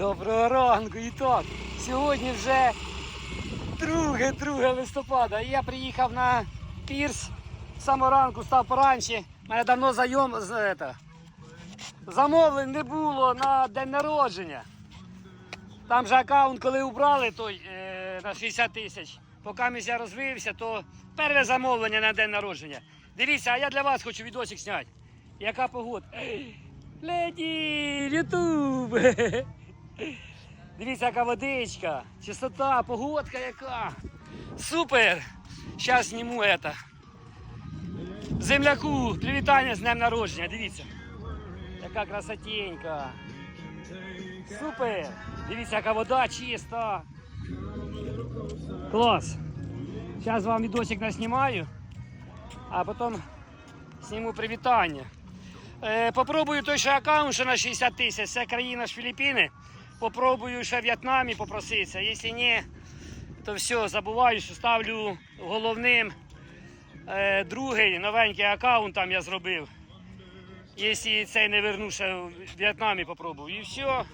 Доброго ранку і так. Сьогодні вже 2, 2 листопада. Я приїхав на пірс. Самого ранку став поранче. Мене давно зайом, это, замовлень не було на день народження. Там же аккаунт, коли убрали той е, на 60 тисяч. Поки я розвився, то перше замовлення на день народження. Дивіться, а я для вас хочу відосик зняти. Яка погода? Леді, Ютуб! Дивіться, яка водичка, чистота, погодка яка. Супер! Зараз зніму это. Земляку, привітання з днем народження, дивіться. Яка красотенька. Супер! Дивіться, яка вода чиста. Клас. Зараз вам відосик наснімаю, а потім зніму привітання. Е, попробую той ще аккаунт, що на 60 тисяч. Це країна ж Філіппіни. Попробую ще в В'єтнамі попроситися. Якщо ні, то все, забуваю, що ставлю головним е, другий новенький аккаунт там я зробив. Якщо цей не верну, ще в В'єтнамі попробую. І все.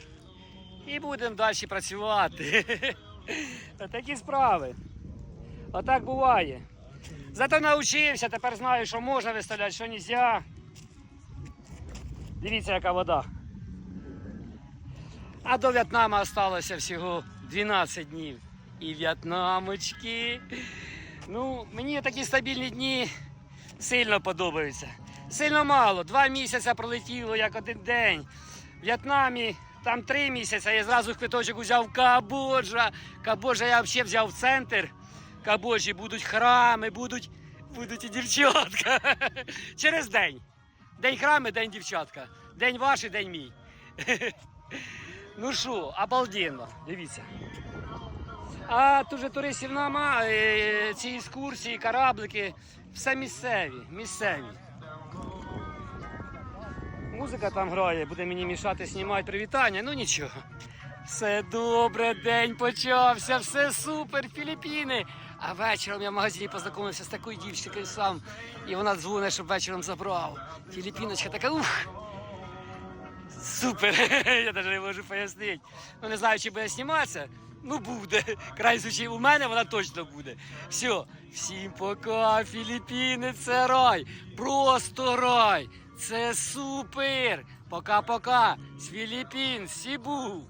І будемо далі працювати. Такі справи. Отак буває. Зато навчився, тепер знаю, що можна виставляти, що не можна. Дивіться, яка вода. А до В'єтнама залишилося всього 12 днів. І В'єтнамочки. Ну, мені такі стабільні дні сильно подобаються. Сильно мало. Два місяці пролетіло як один день. В В'єтнамі там три місяці. Я зразу квиточок взяв в Камбоджа. Камбоджа я взагалі взяв в центр. Камбоджі будуть храми, будуть, будуть і дівчатка. Через день. День храми, день дівчатка. День ваш і день мій. Ну що, обалденно, дивіться. А тут же туристів нема, е, ці екскурсії, кораблики, все місцеві, місцеві. Музика там грає, буде мені мішати знімати привітання, ну нічого. Все добре, день почався, все супер, Філіппіни. А вечором я в магазині познайомився з такою дівчинкою сам. І вона дзвонить, щоб вечором забрав. Філіппіночка така, ух. Супер! Я навіть не можу пояснити. Ну не знаю, чи буде зніматися. Ну буде. Край случай у мене вона точно буде. Все, всім пока, Філіппіни, це рай. Просто рай. Це супер. Пока-пока. З Філіппін, Сібу.